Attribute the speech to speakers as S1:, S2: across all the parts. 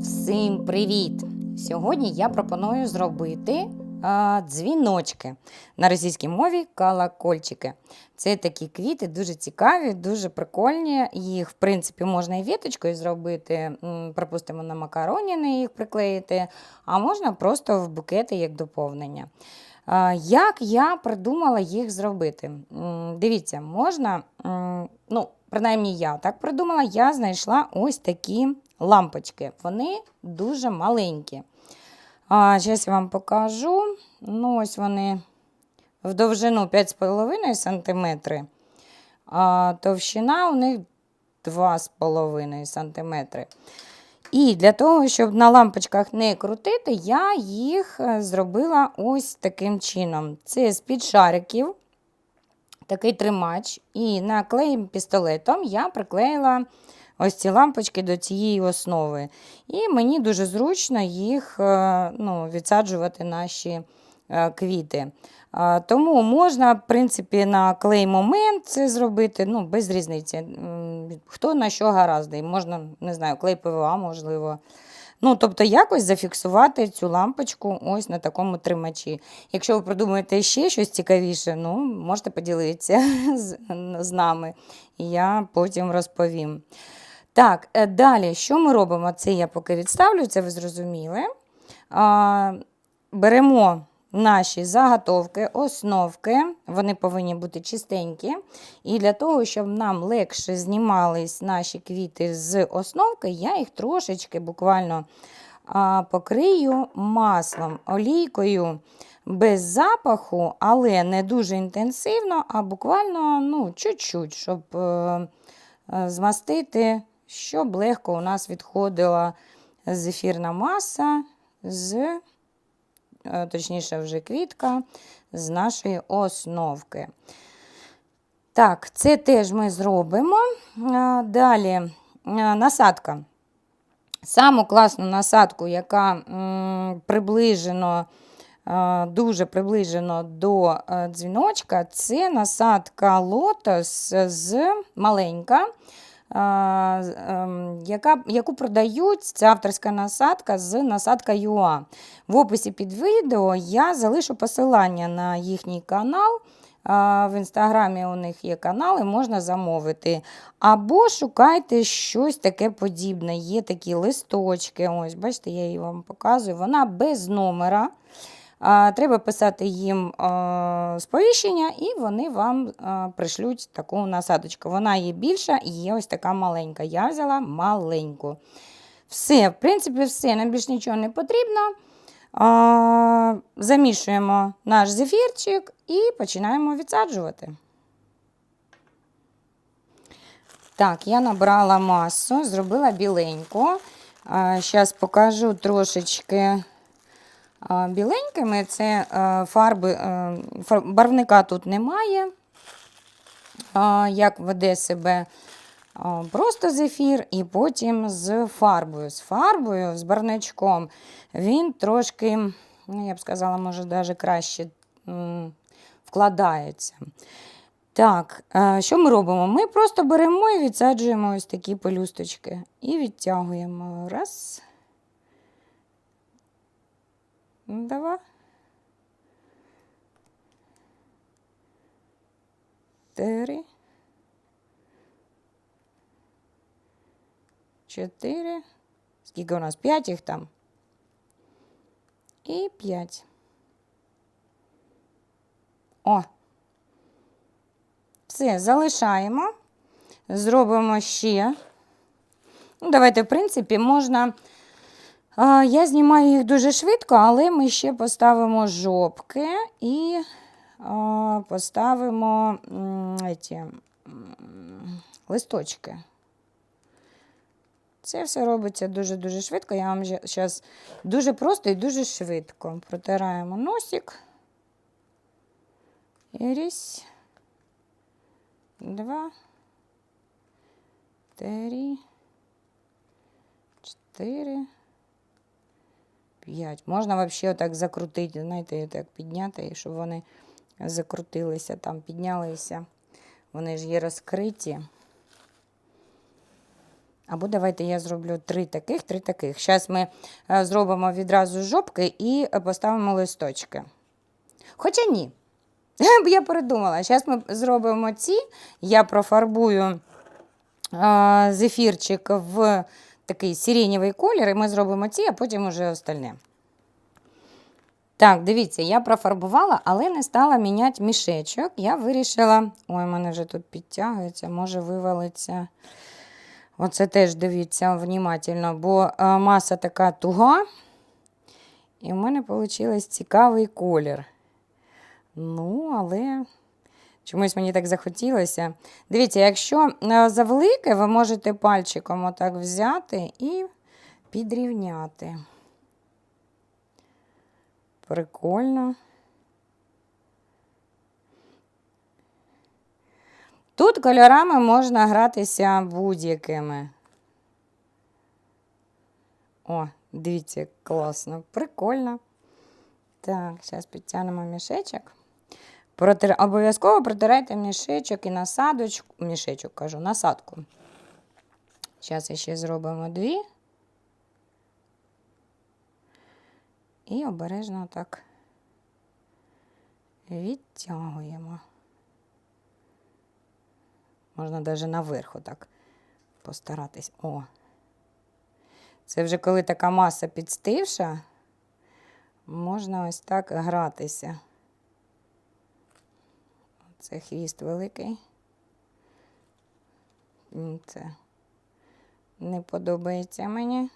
S1: Всім привіт! Сьогодні я пропоную зробити а, дзвіночки на російській мові колокольчики. Це такі квіти дуже цікаві, дуже прикольні. Їх, в принципі, можна і віточкою зробити, припустимо, на макароніни їх приклеїти, а можна просто в букети як доповнення. А, Як я придумала їх зробити? Дивіться, можна, ну, принаймні я так придумала, я знайшла ось такі лампочки. Вони дуже маленькі. А, Зараз я вам покажу. Ну, ось вони в довжину 5,5 см, а товщина у них 2,5 см. І для того, щоб на лампочках не крутити, я їх е, зробила ось таким чином. Це з-під шариків, такий тримач. І наклеєм пістолетом я приклеїла ось ці лампочки до цієї основи. І мені дуже зручно їх е, ну, відсаджувати наші е, квіти. Тому можна, в принципі, на клей момент це зробити, ну, без різниці. Хто на що гаразд. Можна, не знаю, клей ПВА, можливо. Ну, тобто, якось зафіксувати цю лампочку ось на такому тримачі. Якщо ви придумаєте ще щось цікавіше, ну, можете поділитися з, з нами, і я потім розповім. Так, е, далі, що ми робимо? Це я поки відставлю, це ви зрозуміли. Беремо наші заготовки, основки, вони повинні бути чистенькі. І для того, щоб нам легше знімались наші квіти з основки, я їх трошечки буквально покрию маслом, олійкою. Без запаху, але не дуже інтенсивно, а буквально ну, чуть-чуть, щоб е, е, змастити, щоб легко у нас відходила зефірна маса з е, точніше, вже квітка з нашої основки. Так, це теж ми зробимо. Далі насадка. Саму класну насадку, яка приближено, дуже приближено до е, дзвіночка, це насадка лотос з маленька. Ем, яка, яку продають, це авторська насадка з насадка ЮА. В описі під відео я залишу посилання на їхній канал. В інстаграмі у них є канали, можна замовити. Або шукайте щось таке подібне. Є такі листочки. Ось, бачите, я її вам показую. Вона без номера. Треба писати їм сповіщення, і вони вам пришлють таку насадочку. Вона є більша і є ось така маленька. Я взяла маленьку. Все, в принципі, все. Нам більш нічого не потрібно. Замішуємо наш зефірчик і починаємо відсаджувати. Так, я набрала масу, зробила біленьку. Зараз покажу трошечки біленькими. Це фарби, барвника тут немає. Як веде себе просто зефір, і потім з фарбою. З фарбою, з барвничком, він трошки, ну, я б сказала, може, навіть краще вкладається. Так, е, що ми робимо? Ми просто беремо і відсаджуємо ось такі пелюсточки. І відтягуємо. Раз. Два. Три. Чотири. Скільки у нас? П'ять їх там. І п'ять. О. Все, залишаємо. Зробимо ще. Ну, давайте, в принципі, можна. Я знімаю їх дуже швидко, але ми ще поставимо жопки і поставимо м, листочки. Це все робиться дуже-дуже швидко. Я вам зараз дуже просто і дуже швидко. Протираємо носик. І різь. Два. Три. Чотири. П'ять. Можна взагалі отак закрутити, знаєте, так підняти, щоб вони закрутилися, там піднялися. Вони ж є розкриті. Або давайте я зроблю три таких, три таких. Зараз ми е, зробимо відразу жопки і е, поставимо листочки. Хоча ні. Я передумала. Зараз ми зробимо ці. Я профарбую зефірчик в такий сиренєвий колір, і ми зробимо ці, а потім уже остальне. Так, дивіться, я профарбувала, але не стала міняти мішечок. Я вирішила. Ой, в мене вже тут підтягується, може вивалиться. Оце теж дивіться внимательно, бо а, маса така туга. І в мене вийшов цікавий колір. Ну, але чомусь мені так захотілося. Дивіться, якщо е, завелике, ви можете пальчиком отак взяти і підрівняти. Прикольно. Тут кольорами можна гратися будь-якими. О, дивіться, класно, прикольно. Так, зараз підтягнемо мішечок. Протир... Обов'язково протирайте мішечок і насадочку. Мішечок кажу, насадку. Зараз ще зробимо дві. І обережно так відтягуємо. Можна навіть наверху так постаратись. О. Це вже коли така маса підстивша, можна ось так гратися. Це хвіст великий. Це не подобається мені.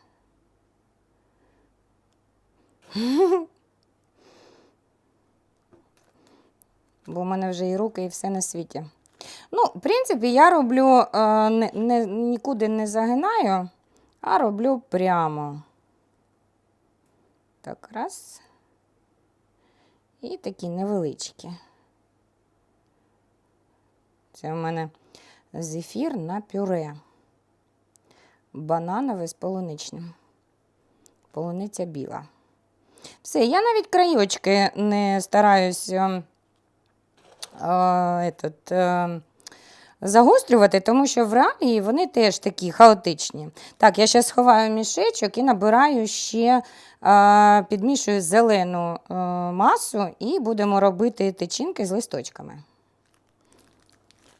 S1: Бо в мене вже і руки, і все на світі. Ну, в принципі, я роблю е, не, не, нікуди не загинаю, а роблю прямо. Так, раз. І такі невеличкі. Це у мене зефір на пюре. Бананове з полуничним. Полуниця біла. Все, я навіть краєчки не стараюсь е, е, этот, е, загострювати, тому що в реалії вони теж такі хаотичні. Так, я зараз сховаю мішечок і набираю ще, е, підмішую зелену е, масу і будемо робити тичинки з листочками.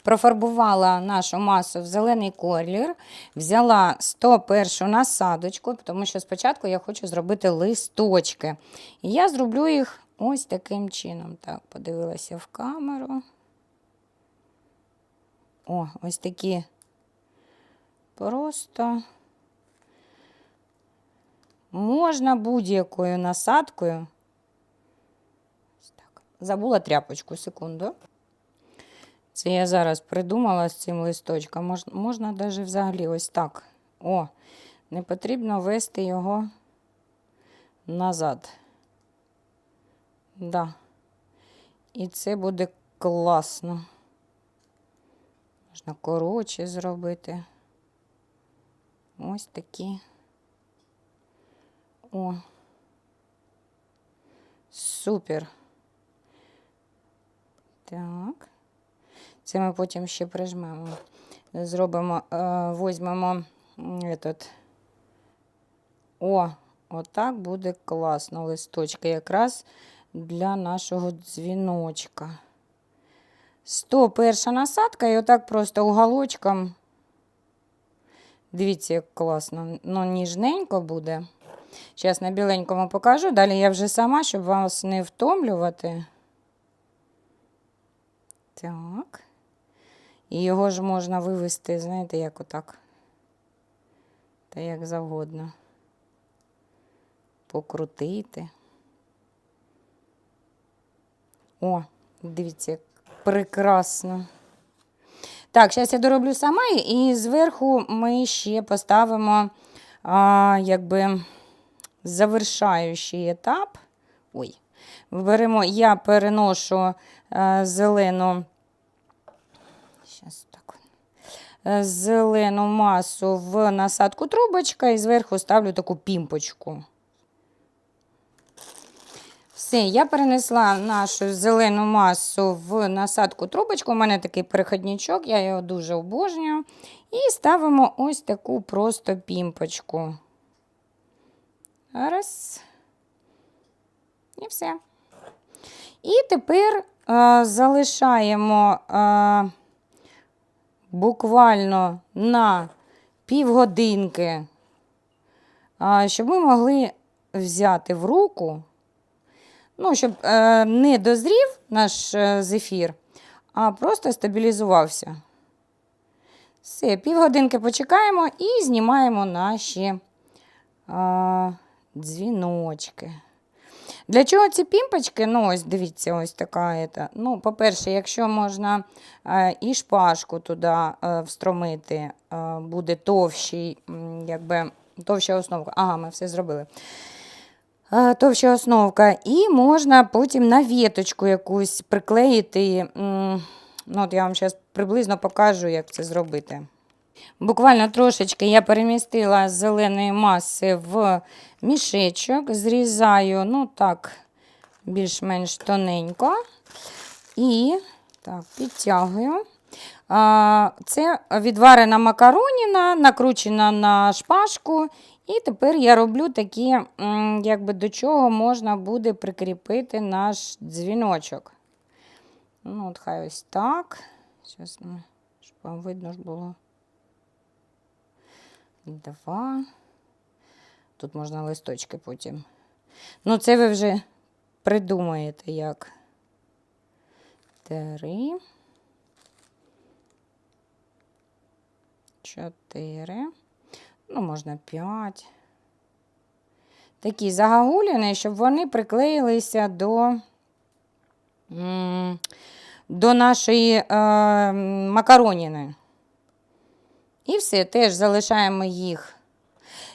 S1: Профарбувала нашу масу в зелений колір, взяла 101 насадочку, тому що спочатку я хочу зробити листочки. І я зроблю їх ось таким чином. Так, подивилася в камеру. О, ось такі просто можна будь-якою насадкою. Забула тряпочку, секунду. Це я зараз придумала з цим листочком. Мож, можна навіть взагалі ось так. О, не потрібно вести його назад. Да. І це буде класно. Можна коротше зробити. Ось такі. О. Супер. Так. Це ми потім ще прижмемо. Зробимо, е, візьмемо этот. О, отак буде класно. Листочки якраз для нашого дзвіночка. 101 насадка і отак просто уголочком. Дивіться, як класно. Ну, ніжненько буде. Зараз на біленькому покажу. Далі я вже сама, щоб вас не втомлювати. Так. І його ж можна вивести, знаєте, як отак. Та як завгодно. Покрутити. О, дивіться, як прекрасно. Так, зараз я дороблю сама, і зверху ми ще поставимо, а, якби, завершаючий етап. Ой, беремо, я переношу а, зелену Щас так. Е, Зелену масу в насадку трубочка і зверху ставлю таку пімпочку. Все, я перенесла нашу зелену масу в насадку трубочку. У мене такий переходничок, я його дуже обожнюю. І ставимо ось таку просто пімпочку. Раз. І все. І тепер е, залишаємо е, буквально на півгодинки, щоб ми могли взяти в руку, ну, щоб е, не дозрів наш е, зефір, а просто стабілізувався. Все, півгодинки почекаємо і знімаємо наші е, дзвіночки. Для чого ці пімпочки? Ну, ось дивіться, ось така. ета. Ну, по-перше, якщо можна е, і шпажку туди е, встромити, е, буде товщий, якби, товща основка. Ага, ми все зробили. Товща основка. І можна потім на віточку якусь приклеїти. Ну, от я вам зараз приблизно покажу, як це зробити. Буквально трошечки я перемістила з зеленої маси в мішечок, зрізаю, ну так, більш-менш тоненько. І так, підтягую. Це відварена макароніна, накручена на шпажку. І тепер я роблю такі, якби до чого можна буде прикріпити наш дзвіночок. Ну, от хай ось так. Зараз, щоб вам видно ж було. Два. Тут можна листочки потім. Ну, це ви вже придумаєте як. Три. Чотири. Ну, можна п'ять. Такі загагуліни, щоб вони приклеїлися до, до нашої е, макароніни. І все, теж залишаємо їх.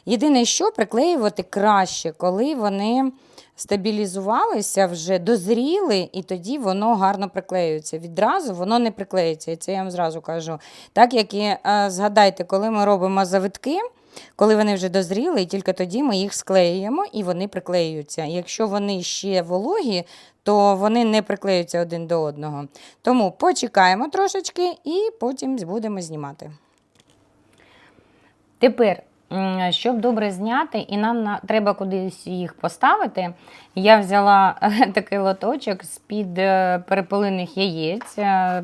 S1: Єдине, що приклеювати краще, коли вони стабілізувалися, вже дозріли, і тоді воно гарно приклеюється. Відразу воно не приклеїться, і це я вам зразу кажу. Так як і е, згадайте, коли ми робимо завитки, коли вони вже дозріли, і тільки тоді ми їх склеюємо і вони приклеюються. Якщо вони ще вологі, то вони не приклеються один до одного. Тому почекаємо трошечки і потім будемо знімати. Тепер, щоб добре зняти, і нам на, треба кудись їх поставити, я взяла такий лоточок з-під е, перепелиних яєць, е,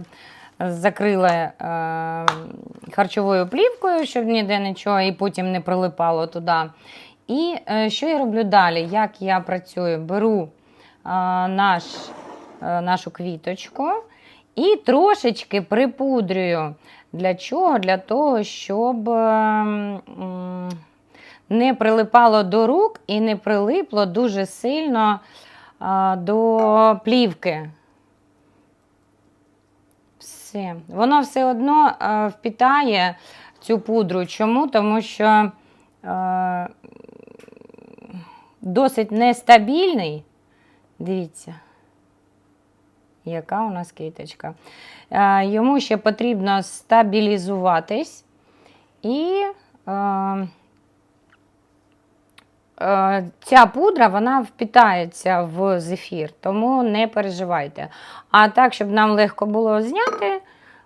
S1: закрила е, харчовою плівкою, щоб ніде нічого і потім не прилипало туди. І що я роблю далі? Як я працюю? Беру наш, нашу квіточку і трошечки припудрюю. Для чого? Для того, щоб е, не прилипало до рук і не прилипло дуже сильно до плівки. Все. Воно все одно е, впітає цю пудру. Чому? Тому що е, досить нестабільний. Дивіться, яка у нас квіточка. Е, Йому ще потрібно стабілізуватись і е, е, ця пудра вона впітається в зефір, тому не переживайте. А так, щоб нам легко було зняти,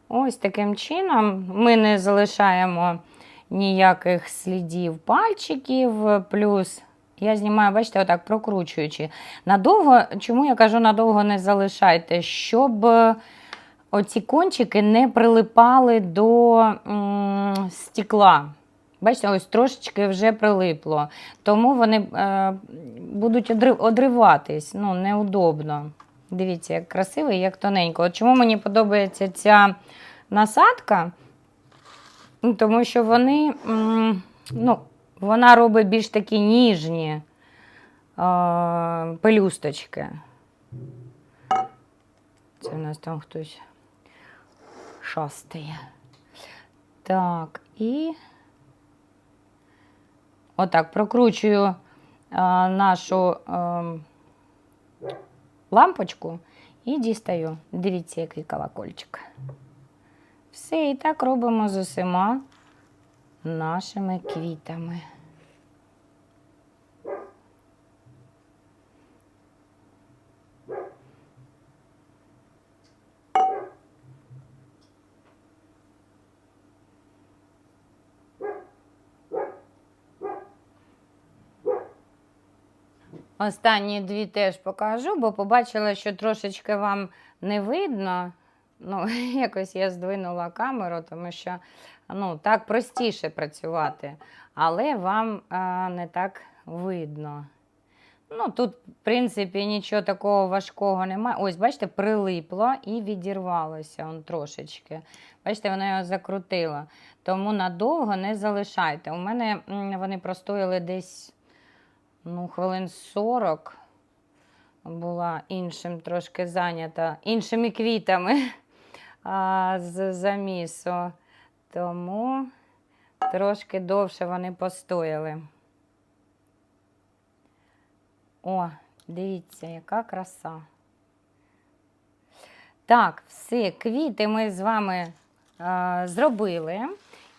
S1: ось таким чином ми не залишаємо ніяких слідів пальчиків, плюс я знімаю, бачите, отак прокручуючи. Надовго, чому я кажу, надовго не залишайте, щоб е, оці кончики не прилипали до стекла. Бачите, ось трошечки вже прилипло. Тому вони е, будуть одри- одриватись. Ну, неудобно. Дивіться, як красиво і як тоненько. От чому мені подобається ця насадка? Тому що вони, м, ну, вона робить більш такі ніжні е, пелюсточки. Це у нас там хтось шастає. Так, і отак прокручую е, нашу е, лампочку і дістаю. Дивіться, який колокольчик. Все, і так робимо з усіма нашими квітами. Останні дві теж покажу, бо побачила, що трошечки вам не видно. Ну, якось я здвинула камеру, тому що ну, так простіше працювати, але вам а, не так видно. Ну, тут, в принципі, нічого такого важкого немає. Ось, бачите, прилипло і відірвалося он трошечки. Бачите, воно його закрутило. Тому надовго не залишайте. У мене вони простояли десь ну, хвилин 40. Була іншим трошки зайнята, іншими квітами з замісу. Тому трошки довше вони постояли. О, дивіться, яка краса. Так, все, квіти ми з вами е, зробили.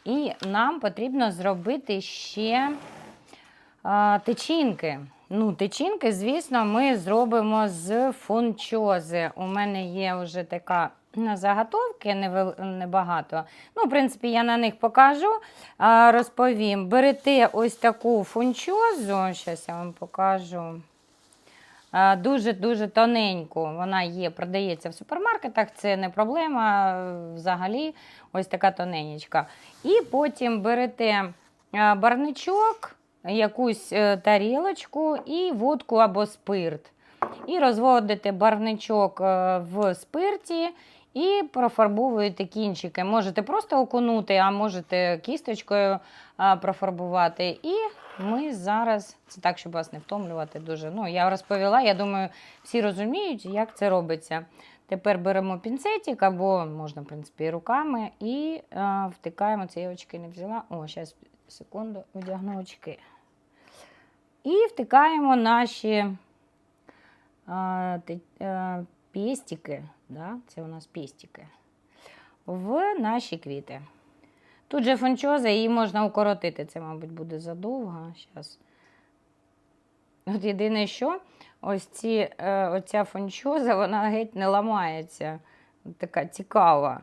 S1: І нам потрібно зробити ще е, тичинки. Ну, тичинки, звісно, ми зробимо з фунчози. У мене є вже така на заготовки небагато. Ну, в принципі, я на них покажу, розповім. Берете ось таку фунчозу, зараз я вам покажу. Дуже-дуже тоненьку. Вона є, продається в супермаркетах, це не проблема взагалі. Ось така тоненечка. І потім берете барничок, якусь е, тарілочку і водку або спирт. І розводите барничок е, в спирті і профарбовуєте кінчики. Можете просто окунути, а можете кісточкою профарбувати. І ми зараз, це так, щоб вас не втомлювати дуже. Ну, я розповіла, я думаю, всі розуміють, як це робиться. Тепер беремо пінцетик, або можна, в принципі, руками, і а, втикаємо. Це я очки не взяла. О, зараз, секунду, одягну очки. І втикаємо наші а, ти- а, пестики, да? це у нас пестики, в наші квіти. Тут же фунчоза, її можна укоротити. Це, мабуть, буде задовго. Щас. От єдине, що ось ці, е, оця фунчоза, вона геть не ламається. Така цікава.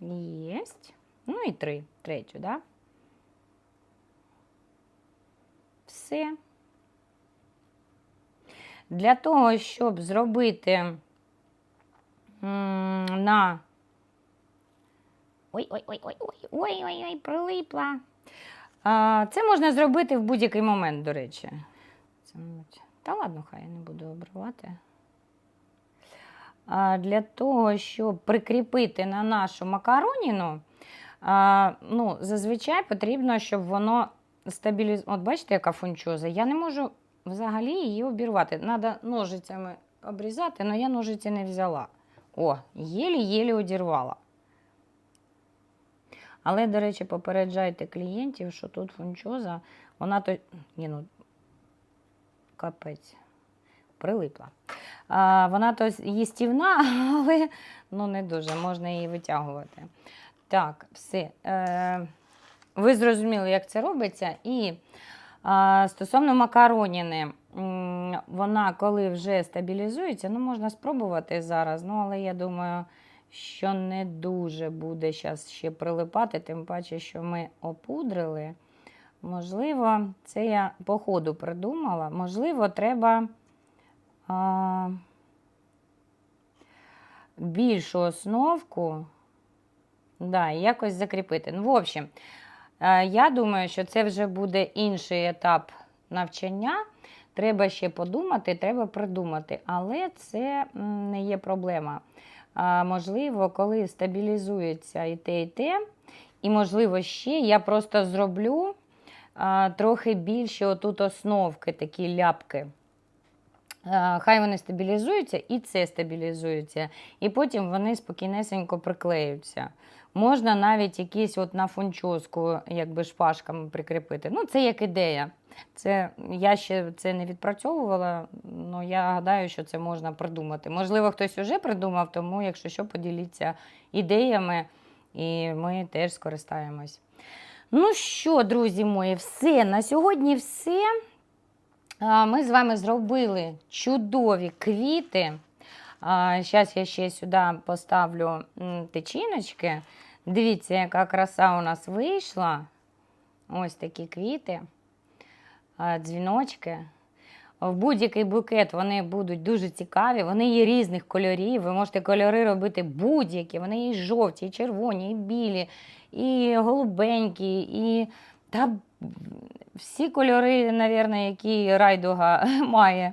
S1: Єсть. Ну і три. Третю, да? Все. Для того, щоб зробити на. Ой-ой-ой-ой-ой-ой-ой, прилипла. Це можна зробити в будь-який момент, до речі. Та ладно, хай я не буду обривати. Для того, щоб прикріпити на нашу макароніну, ну, зазвичай потрібно, щоб воно стабілізувало. От бачите, яка фунчоза? Я не можу взагалі її обірвати. Треба ножицями обрізати, але я ножиці не взяла. О, єлі-єлі одірвала. Але, до речі, попереджайте клієнтів, що тут фунчоза, вона то. Ні, ну, капець. Прилипла. А, вона то їстівна, але ну, не дуже, можна її витягувати. Так, все. Е, ви зрозуміли, як це робиться. І стосовно макароніни, вона коли вже стабілізується, ну можна спробувати зараз, ну але я думаю, що не дуже буде зараз ще прилипати, тим паче, що ми опудрили. Можливо, це я по ходу придумала. Можливо, треба а, більшу основку да, якось закріпити. Ну, в общем, Я думаю, що це вже буде інший етап навчання. Треба ще подумати, треба придумати, але це не є проблема. Можливо, коли стабілізується і те, і те, і, можливо, ще я просто зроблю трохи більше отут основки, такі ляпки. Е, Хай вони стабілізуються, і це стабілізується, і потім вони спокійнесенько приклеються. Можна навіть якісь от на фунчозку якби шпажками прикріпити. Ну, це як ідея. Це, я ще це не відпрацьовувала, але я гадаю, що це можна придумати. Можливо, хтось вже придумав, тому, якщо що, поділіться ідеями, і ми теж скористаємось. Ну що, друзі мої, все. На сьогодні все. Ми з вами зробили чудові квіти. Зараз я ще сюди поставлю тичиночки. Дивіться, яка краса у нас вийшла. ось такі квіти, дзвіночки. В будь-який букет вони будуть дуже цікаві. Вони є різних кольорів. Ви можете кольори робити будь-які. Вони є і жовті, і червоні, і білі, і голубенькі, і та всі кольори, мабуть, які райдуга має.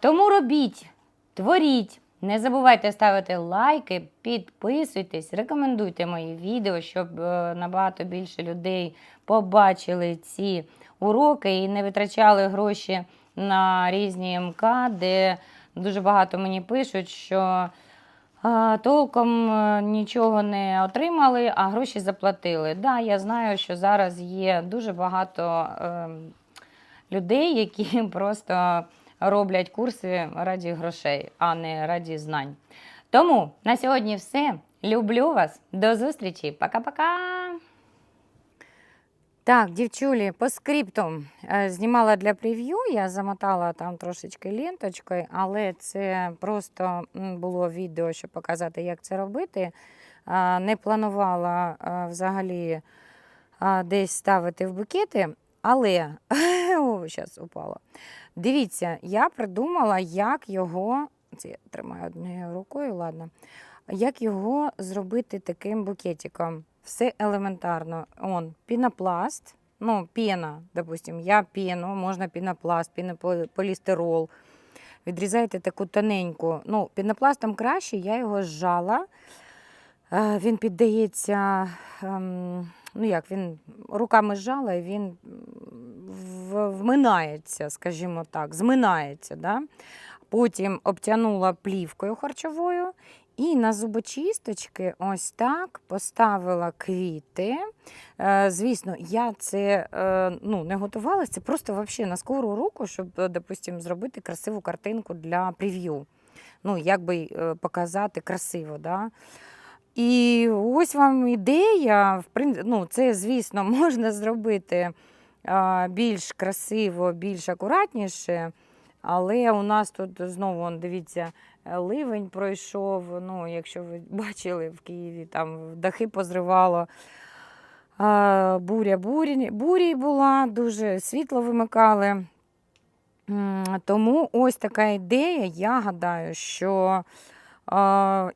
S1: Тому робіть, творіть. Не забувайте ставити лайки, підписуйтесь, рекомендуйте мої відео, щоб е, набагато більше людей побачили ці уроки і не витрачали гроші на різні МК, де дуже багато мені пишуть, що толком е, нічого не отримали, а гроші заплатили. Да, я знаю, що зараз є дуже багато е, людей, які просто роблять курси раді грошей, а не раді знань. Тому на сьогодні все. Люблю вас. До зустрічі. Пока-пока. Так, дівчулі, по скрипту е, знімала для прев'ю, я замотала там трошечки ленточкою, але це просто було відео, щоб показати, як це робити. Не планувала взагалі десь ставити в букети, але о, зараз упало. Дивіться, я придумала, як його. Це я тримаю однією рукою, ладно. Як його зробити таким букетиком? Все елементарно. Он пінопласт, ну, пена, допустим, я пену, можна пінопласт, пінополістирол. Відрізаєте таку тоненьку. Ну, пінопластом краще, я його зжала. Е, Він піддається, ем, ну як він руками зжала, і він вминається, скажімо так, зминається. Да? Потім обтянула плівкою харчовою і на зубочисточки ось так поставила квіти. Е, Звісно, я це е, ну, не готувалася, це просто вообще на скору руку, щоб, е, допустим, зробити красиву картинку для прев'ю. Ну, як би показати красиво. Да? І ось вам ідея. Ну, це, звісно, можна зробити більш красиво, більш акуратніше. Але у нас тут знову, дивіться, ливень пройшов. Ну, якщо ви бачили в Києві, там дахи позривало. Буря бурі, бурі була, дуже світло вимикали. Тому ось така ідея. Я гадаю, що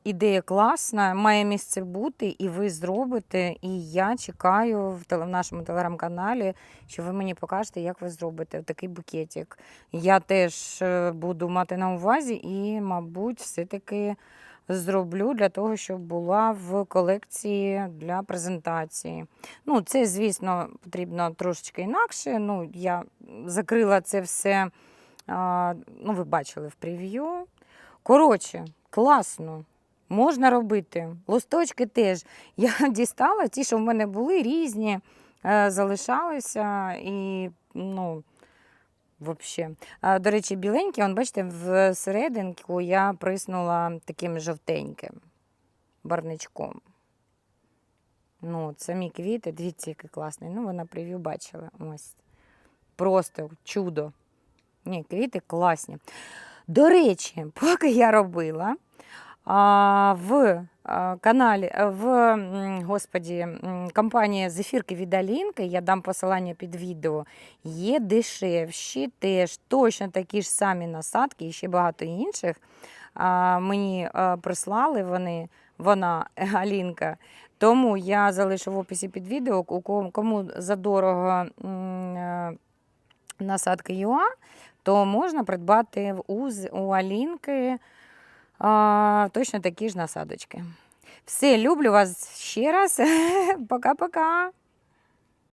S1: ідея класна, має місце бути, і ви зробите. І я чекаю в, нашому телеграм-каналі, що ви мені покажете, як ви зробите такий букетик. Я теж е, буду мати на увазі і, мабуть, все-таки зроблю для того, щоб була в колекції для презентації. Ну, це, звісно, потрібно трошечки інакше. Ну, я закрила це все, ну, ви бачили в прев'ю. Коротше, класно. Можна робити. Листочки теж. Я дістала ті, що в мене були різні, е, залишалися і, ну, взагалі. До речі, біленькі, он, бачите, всерединку я приснула таким жовтеньким барничком. Ну, от самі квіти, дивіться, який класний. Ну, ви на прев'ю бачили. Ось. Просто чудо. Ні, квіти класні. До речі, поки я робила в каналі, в господі, компанії Зефірки від Алінки, я дам посилання під відео, є дешевші, теж точно такі ж самі насадки і ще багато інших. Мені прислали вони, вона, Алінка. Тому я залишу в описі під відео, кому- задорого е, насадки ЮА, то можна придбати в у Алінки а, точно такі ж насадочки. Все, люблю вас ще раз. Пока-пока.